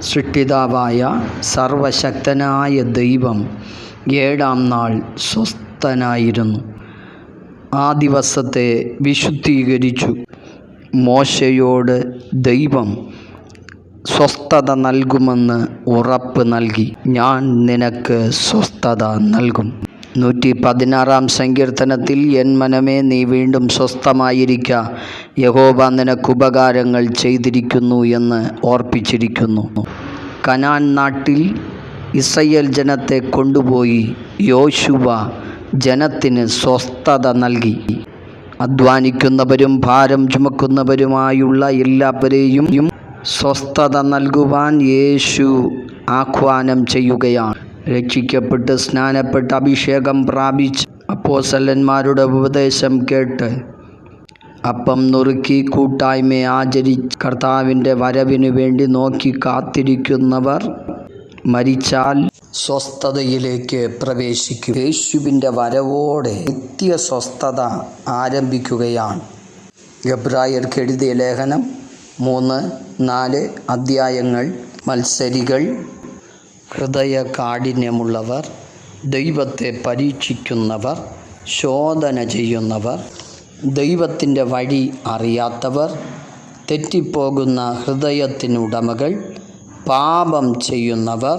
സൃഷ്ടിതാവായ സർവശക്തനായ ദൈവം ഏഴാം നാൾ സ്വസ്ഥനായിരുന്നു. ആ ദിവസത്തെ വിശുദ്ധീകരിച്ചു. മോശയോട് ദൈവം സ്വസ്ഥത നൽകുമെന്ന് ഉറപ്പ് നൽകി. ഞാൻ നിനക്ക് സ്വസ്ഥത നൽകും. നൂറ്റി പതിനാറാം സങ്കീർത്തനത്തിൽ എൻ മനമേ നീ വീണ്ടും സ്വസ്ഥമായിരിക്ക. യഹോബ നിനക്ക് ഉപകാരങ്ങൾ ചെയ്തിരിക്കുന്നു എന്ന് ഓർപ്പിച്ചിരിക്കുന്നു. കനാൻ നാട്ടിൽ ഇസ്രയേൽ ജനത്തെ കൊണ്ടുപോയി യോശുവ ജനത്തിന് സ്വസ്ഥത നൽകി. അധ്വാനിക്കുന്നവരും ഭാരം ചുമക്കുന്നവരുമായുള്ള എല്ലാവരെയും സ്വസ്ഥത നൽകുവാൻ യേശു ആഹ്വാനം ചെയ്യുകയാണ്. രക്ഷിക്കപ്പെട്ട് സ്നാനപ്പെട്ട് അഭിഷേകം പ്രാപിച്ച് അപ്പോസല്ലന്മാരുടെ ഉപദേശം കേട്ട് അപ്പം നുറുക്കി കൂട്ടായ്മയെ ആചരിച്ച് കർത്താവിന്റെ വരവിനു വേണ്ടി നോക്കി കാത്തിരിക്കുന്നവർ മരിച്ചാൽ സ്വസ്ഥതയിലേക്ക് പ്രവേശിക്കും. യേശുവിന്റെ വരവോടെ നിത്യ സ്വസ്ഥത ആരംഭിക്കുകയാണ്. ഗബ്രായർക്ക് എഴുതിയ ലേഖനം മൂന്ന് നാല് അധ്യായങ്ങൾ മത്സരികൾ ഹൃദയ കാഠിന്യമുള്ളവർ ദൈവത്തെ പരീക്ഷിക്കുന്നവർ ശോധന ചെയ്യുന്നവർ ദൈവത്തിന്റെ വഴി അറിയാത്തവർ തെറ്റിപ്പോകുന്ന ഹൃദയത്തിനുടമകൾ പാപം ചെയ്യുന്നവർ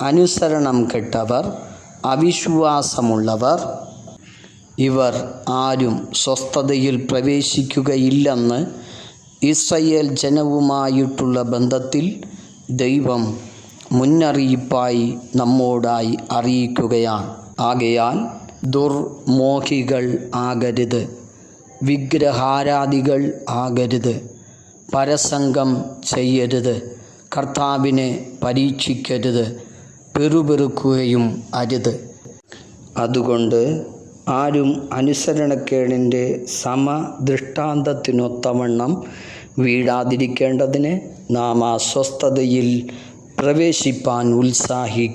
അനുസരണം കെട്ടവർ അവിശ്വാസമുള്ളവർ. ഇവർ ആരും സ്വസ്ഥതയിൽ പ്രവേശിക്കുകയില്ലെന്ന് ഇസ്രയേൽ ജനവുമായിട്ടുള്ള ബന്ധത്തിൽ ദൈവം മുന്നറിയിപ്പായി നമ്മോടായി അറിയിക്കുകയാണ്. ആകയാൽ ദുർമോഹികൾ ആകരുത്. വിഗ്രഹാരാധികൾ ആകരുത്. പരസംഗം ചെയ്യരുത്. കർത്താവിനെ പരീക്ഷിക്കരുത്. പെറുപെറുക്കുകയും അരുത്. അതുകൊണ്ട് ആരും അനുസരണക്കേടിന്റെ സമദൃഷ്ടാന്തത്തിനൊത്തവണ്ണം വീഴാതിരിക്കേണ്ടതിന് നാം അസ്വസ്ഥതയിൽ प्रवेशिपान उत्साही